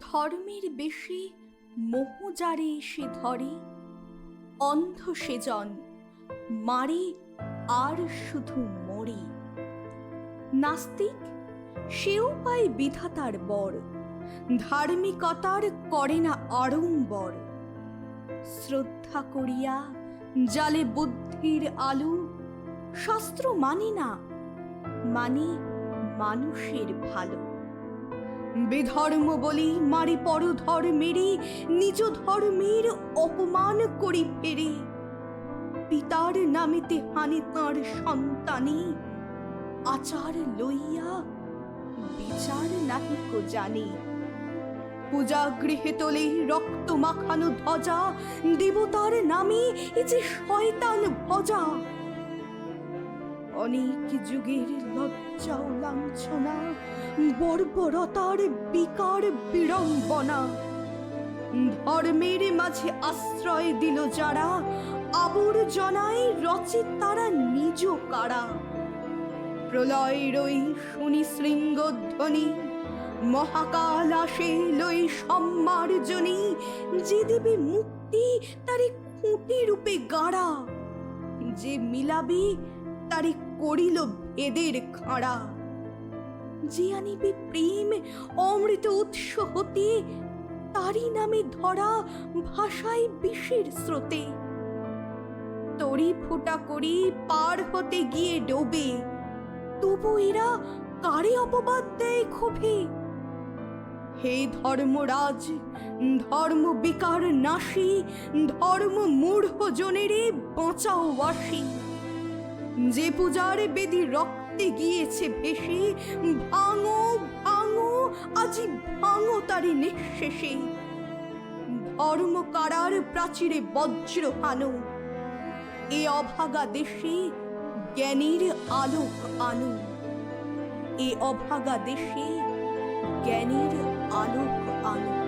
ধর্মের বেশি মোহজারে সে ধরে, অন্ধ সেজন মারে আর শুধু মরে। নাস্তিক, সেও পায় বিধাতার বর, ধার্মিকতার করে না আড়ম্বর। শ্রদ্ধা করিয়া জালে বুদ্ধির আলু, শাস্ত্র মানে না মানে মানুষের ভালো। বেধর্ম বলি, মারি পর ধর্মেরই নিজ ধর্মের অপমান করি ফেরে। পিতার নামেতে হানে তাঁর সন্তানে, আচার লইয়া বিচার নাহি কো জানে। পূজা গৃহে তোলে রক্ত মাখানো ধ্বজা, দেবতার নামে এ যে শয়তান ভজা। অনেক যুগের লজ্জা ও লাঞ্ছনা, বর্বরতার বিকার বিড়ম্বনা। ধর্মের মাঝে আশ্রয় দিল যারা, আবর্জনায় রচে তারা নিজ কারা। প্রলয় রই শুনি শৃঙ্গধ্বনি মহাকাল আসে লই সম্মার্জনী, যে দেবে মুক্তি তারে খুঁটি রূপে গাড়া। যে মিলাবে তারে করিল ভেদের খাঁড়া। যে আনিবে প্রেম অমৃত উৎস হতে তারই নামে ধরা ভাষায় বিষের স্রোতে। তরি ফোটা করি পার হতে গিয়ে ডোবে, তবু এরা কারে অপবাদ দেয় ক্ষোভে? হে ধর্মরাজ, ধর্ম বিকার নাশী, ধর্ম মূঢ় জনেরে বাঁচাও বাসী যে পূজার বেদি রক্তে গিয়েছে ভেসে ভাঙো ভাঙো, আজি ভাঙো তারি নিঃশেষে। ধর্ম কারার প্রাচীরে বজ্র হানো, এ অভাগা দেশে জ্ঞানীর আলোক আনো। এ অভাগা দেশে জ্ঞানীর আলোক আলো